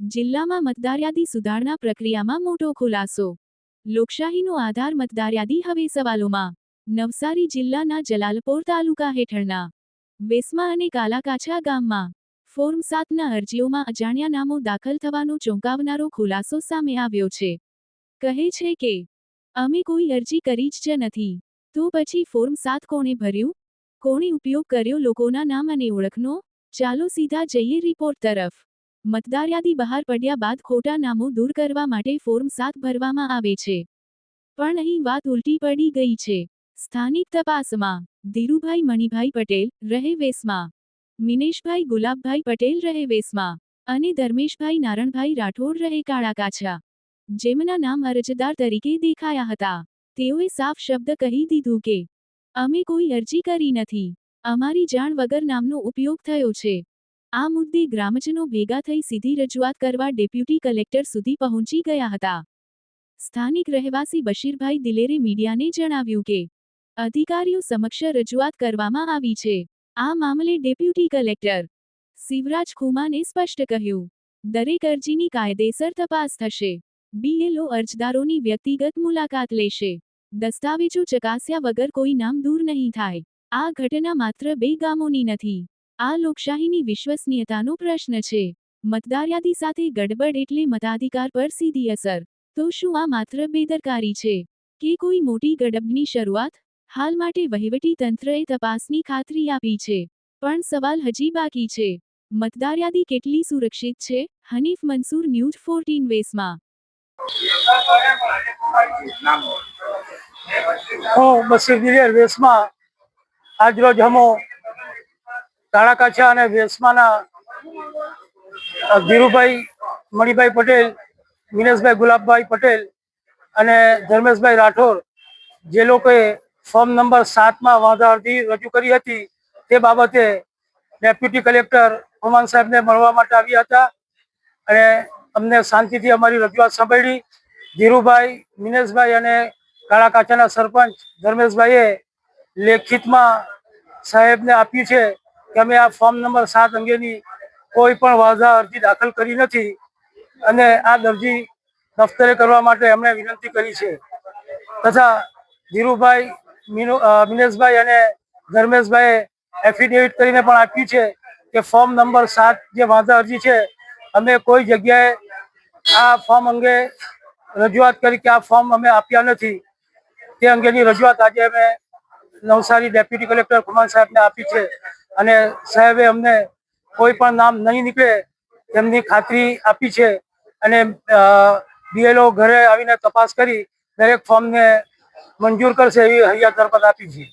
જિલ્લામાં મતદારયાદી સુધારણા પ્રક્રિયામાં મોટો ખુલાસો. લોકશાહીનો આધાર મતદારયાદી હવે સવાલોમાં. નવસારી જિલ્લાના જલાલપોર તાલુકા હેઠળના. વેસમા અને કાલાકાછા ગામમાં. ફોર્મ સાતના અરજીઓમાં અજાણ્યા નામો દાખલ થવાનો ચોંકાવનારો ખુલાસો સામે આવ્યો છે. કહે છે કે, અમે કોઈ અરજી કરી જ નથી. તો પછી ફોર્મ સાત કોણે ભર્યું? કોણે ઉપયોગ કર્યો લોકોના નામ અને ઓળખનો? ચાલો સીધા જઈએ રિપોર્ટ તરફ. મતદાર યાદી બહાર પડ્યા બાદ ખોટા નામો દૂર કરવા માટે ફોર્મ સાત ભરવામાં આવે છે. પણ અહીં વાત ઉલટી પડી ગઈ છે. સ્થાનિક તપાસમાં, ધીરુભાઈ મણિભાઈ પટેલ રહે વેસમાં. મિનેશભાઈ ગુલાબભાઈ પટેલ રહે વેસમાં. અને ધર્મેશભાઈ નારણભાઈ રાઠોડ રહે કાળાકાછા. જેમના નામ અરજદાર તરીકે દેખાયા હતા. તેઓએ સાફ શબ્દ કહી દીધું કે, અમે કોઈ અરજી કરી નથી. અમારી જાણ વગર નામનો ઉપયોગ થયો છે. આ મુદ્દે ગ્રામજનો ભેગા થઈ સીધી રજૂઆત કરવા ડેપ્યુટી કલેક્ટર સુધી પહોંચી ગયા હતા. સ્થાનિક રહેવાસી બશીરભાઈ દિલેરે મીડિયાને જણાવ્યું કે, અધિકારીઓ સમક્ષ રજૂઆત કરવામાં આવી છે. આ મામલે ડેપ્યુટી કલેક્ટર શિવરાજ ખુમાને સ્પષ્ટ કહ્યું, દરેક અરજીની કાયદેસર તપાસ થશે. બીએલઓ અરજદારોની વ્યક્તિગત મુલાકાત લેશે. દસ્તાવેજો ચકાસ્યા વગર કોઈ નામ દૂર નહીં થાય. આ ઘટના માત્ર બે ગામોની નથી. આ લોકશાહીની વિશ્વસનીયતાનો પ્રશ્ન છે. મતદાર યાદી સાથે ગડબડ એટલે મતાધિકાર પર સીધી અસર. તો શું આ માત્ર બેદરકારી છે? કે કોઈ મોટી ગડબડની શરૂઆત? હાલ માટે વહીવટી તંત્રએ તપાસની ખાતરી આપી છે. પણ સવાલ હજી બાકી છે. મતદાર યાદી કેટલી સુરક્ષિત છે? હનીફ મંસૂર ન્યૂઝ ફોર્ટીન વેસમાં. વેસમાં આજરોજ હમો કાળાકાછા અને વેસમાના ધીરુભાઈ, મણિભાઈ પટેલ, મિનેશભાઈ ગુલાબભાઈ પટેલ અને ધર્મેશભાઈ રાઠોડ, જે લોકોએ ફોર્મ નંબર સાતમાં વાંધા અરજી રજૂ કરી હતી, તે બાબતે ડેપ્યુટી કલેક્ટર હુમાન સાહેબને મળવા માટે આવ્યા હતા અને અમને શાંતિથી અમારી રજૂઆત સાંભળી. ધીરુભાઈ, મિનેશભાઈ અને કાળાકાછાના સરપંચ ધર્મેશભાઈએ લેખિતમાં સાહેબને આપ્યું છે કે અમે આ ફોર્મ નંબર સાત અંગેની કોઈ પણ વાંધા અરજી દાખલ કરી નથી અને આ દરજી દફતરે કરવા માટે એમણે વિનંતી કરી છે. તથા ધીરુભાઈ મિનેશભાઈ અને ધર્મેશભાઈએ એફિડેવિટ કરીને પણ આપ્યું છે કે ફોર્મ નંબર સાત જે વાંધા અરજી છે, અમે કોઈ જગ્યાએ આ ફોર્મ અંગે રજૂઆત કરી કે આ ફોર્મ અમે આપ્યા નથી. તે અંગેની રજૂઆત આજે અમે નવસારી ડેપ્યુટી કલેક્ટર કુમાર સાહેબને આપી છે. અને સાહેબે અમને કોઈ પણ નામ નહીં નીકળે તેમની ખાતરી આપી છે. અને બીએલઓ ઘરે આવીને તપાસ કરી દરેક ફોર્મને મંજૂર કરશે એવી હૈયા દરપત આપી છે.